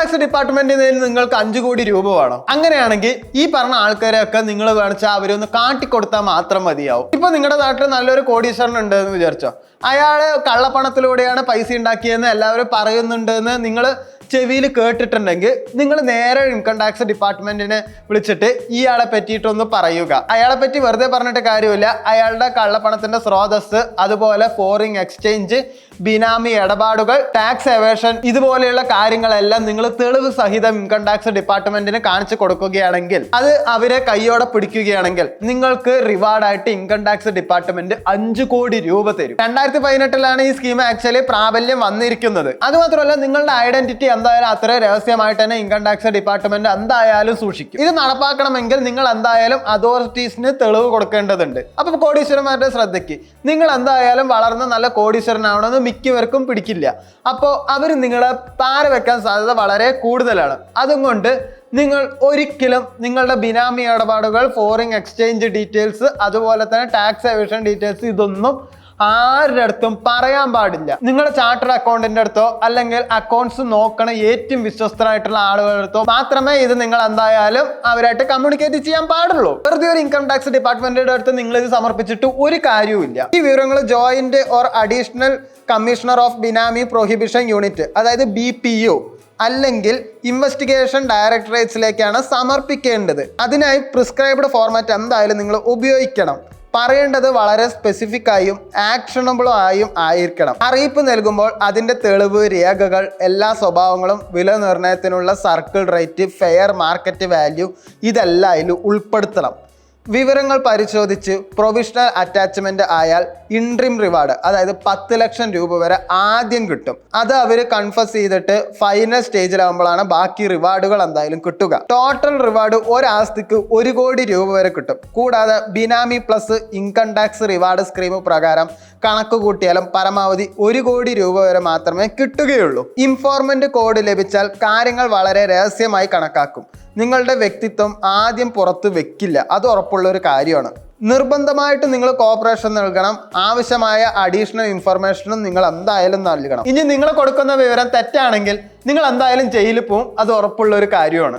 Tax ഡിപ്പാർട്ട്മെന്റിൽ നിന്ന് നിങ്ങൾക്ക് അഞ്ചു കോടി രൂപ വേണം. അങ്ങനെയാണെങ്കിൽ ഈ പറഞ്ഞ ആൾക്കാരെയൊക്കെ നിങ്ങൾ വേണിച്ചാൽ അവരൊന്ന് കാട്ടിക്കൊടുത്താൽ മാത്രം മതിയാവും. ഇപ്പൊ നിങ്ങളുടെ നാട്ടിൽ നല്ലൊരു കോടീശ്വരൻ ഉണ്ട് എന്ന് വിചാരിച്ചോ? അയാൾ കള്ളപ്പണത്തിലൂടെയാണ് പൈസ ഉണ്ടാക്കിയതെന്ന് എല്ലാവരും പറയുന്നുണ്ട് എന്ന് നിങ്ങൾ ചെവിയിൽ കേട്ടിട്ടുണ്ടെങ്കിൽ നിങ്ങൾ നേരെ ഇൻകം ടാക്സ് ഡിപ്പാർട്ട്മെന്റിനെ വിളിച്ചിട്ട് ഇയാളെ പറ്റിയിട്ടൊന്ന് പറയുക. അയാളെ പറ്റി വെറുതെ പറഞ്ഞിട്ട് കാര്യമില്ല. അയാളുടെ കള്ളപ്പണത്തിന്റെ സ്രോതസ് അതുപോലെ ഫോറിൻ എക്സ്ചേഞ്ച് ബിനാമി ഇടപാടുകൾ ടാക്സ് എവേഷൻ ഇതുപോലെയുള്ള കാര്യങ്ങളെല്ലാം നിങ്ങൾ തെളിവ് സഹിതം ഇൻകം ടാക്സ് ഡിപ്പാർട്ട്മെന്റിന് കാണിച്ചു കൊടുക്കുകയാണെങ്കിൽ അത് അവരെ കൈയോടെ പിടിക്കുകയാണെങ്കിൽ നിങ്ങൾക്ക് റിവാർഡായിട്ട് ഇൻകം ടാക്സ് ഡിപ്പാർട്ട്മെന്റ് അഞ്ചു കോടി രൂപ തരും. രണ്ടായിരത്തി പതിനെട്ടിലാണ് ഈ സ്കീം ആക്ച്വലി പ്രാബല്യം വന്നിരിക്കുന്നത്. അതുമാത്രമല്ല നിങ്ങളുടെ ഐഡന്റിറ്റി എന്തായാലും അത്ര രഹസ്യമായിട്ട് തന്നെ ഇൻകം ടാക്സ് ഡിപ്പാർട്ട്മെന്റ് എന്തായാലും സൂക്ഷിക്കും. ഇത് നടപ്പാക്കണമെങ്കിൽ നിങ്ങൾ എന്തായാലും അതോറിറ്റീസിന് തെളിവ് കൊടുക്കേണ്ടതുണ്ട്. അപ്പൊ കോടീശ്വരന്മാരുടെ ശ്രദ്ധയ്ക്ക് നിങ്ങൾ എന്തായാലും വളർന്ന നല്ല കോടീശ്വരനാവണമെന്ന് മിക്കവർക്കും പിടിക്കില്ല. അപ്പോൾ അവർ നിങ്ങളെ പാറ വെക്കാൻ സാധ്യത വളരെ കൂടുതലാണ്. അതുകൊണ്ട് നിങ്ങൾ ഒരിക്കലും നിങ്ങളുടെ ബിനാമി ഇടപാടുകൾ ഫോറിൻ എക്സ്ചേഞ്ച് ഡീറ്റെയിൽസ് അതുപോലെ തന്നെ ടാക്സ് എവിഷൻ ഡീറ്റെയിൽസ് ഇതൊന്നും ആരുടെ അടുത്തും പറയാൻ പാടില്ല. നിങ്ങളുടെ ചാർട്ടർ അക്കൗണ്ടിന്റെ അടുത്തോ അല്ലെങ്കിൽ അക്കൗണ്ട്സ് നോക്കണ ഏറ്റവും വിശ്വസ്തരായിട്ടുള്ള ആളുകളുടെ അടുത്തോ മാത്രമേ ഇത് നിങ്ങൾ എന്തായാലും അവരായിട്ട് കമ്മ്യൂണിക്കേറ്റ് ചെയ്യാൻ പാടുള്ളൂ. വെറുതെ ഒരു ഇൻകം ടാക്സ് ഡിപ്പാർട്ട്മെന്റിന്റെ അടുത്ത് നിങ്ങൾ ഇത് സമർപ്പിച്ചിട്ട് ഒരു കാര്യവുമില്ല ഈ വിവരങ്ങൾ joint or additional commissioner of benami prohibition unit അതായത് ബി പി യു അല്ലെങ്കിൽ ഇൻവെസ്റ്റിഗേഷൻ ഡയറക്ടറേറ്റ്സിലേക്കാണ് സമർപ്പിക്കേണ്ടത്. അതിനായി പ്രിസ്ക്രൈബ്ഡ് ഫോർമാറ്റ് എന്തായാലും നിങ്ങൾ ഉപയോഗിക്കണം. പറയേണ്ടത് വളരെ സ്പെസിഫിക് ആയും ആക്ഷണബിളും ആയും ആയിരിക്കണം. അറിയിപ്പ് നൽകുമ്പോൾ അതിന്റെ തെളിവ് രേഖകൾ എല്ലാ സ്വഭാവങ്ങളും വില നിർണയത്തിനുള്ള circle rate fair market value ഇതെല്ലാം അതിൽ ഉൾപ്പെടുത്തണം. വിവരങ്ങൾ പരിശോധിച്ച് പ്രൊവിഷണൽ അറ്റാച്ച്മെന്റ് ആയാൽ ഇൻട്രീം റിവാർഡ് അതായത് പത്ത് ലക്ഷം രൂപ വരെ ആദ്യം കിട്ടും. അത് അവർ കൺഫസ് ചെയ്തിട്ട് ഫൈനൽ സ്റ്റേജിലാകുമ്പോഴാണ് ബാക്കി റിവാർഡുകൾ എന്തായാലും കിട്ടുക. ടോട്ടൽ റിവാർഡ് ഒരാസ്തിക്ക് ഒരു കോടി രൂപ വരെ കിട്ടും. കൂടാതെ benami plus income tax reward scheme പ്രകാരം കണക്ക് കൂട്ടിയാലും പരമാവധി ഒരു കോടി രൂപ വരെ മാത്രമേ കിട്ടുകയുള്ളൂ. ഇൻഫോർമെന്റ് കോഡ് ലഭിച്ചാൽ കാര്യങ്ങൾ വളരെ രഹസ്യമായി കണക്കാക്കും. നിങ്ങളുടെ വ്യക്തിത്വം ആദ്യം പുറത്ത് വെക്കില്ല. അത് ഉറപ്പുള്ള ഒരു കാര്യമാണ്. നിർബന്ധമായിട്ട് നിങ്ങൾ കോപ്പറേഷൻ നൽകണം. ആവശ്യമായ അഡീഷണൽ ഇൻഫർമേഷനും നിങ്ങൾ എന്തായാലും നൽകണം. ഇനി നിങ്ങൾ കൊടുക്കുന്ന വിവരം തെറ്റാണെങ്കിൽ നിങ്ങൾ എന്തായാലും ജയിലിൽ പോവും. അത് ഉറപ്പുള്ള ഒരു കാര്യമാണ്.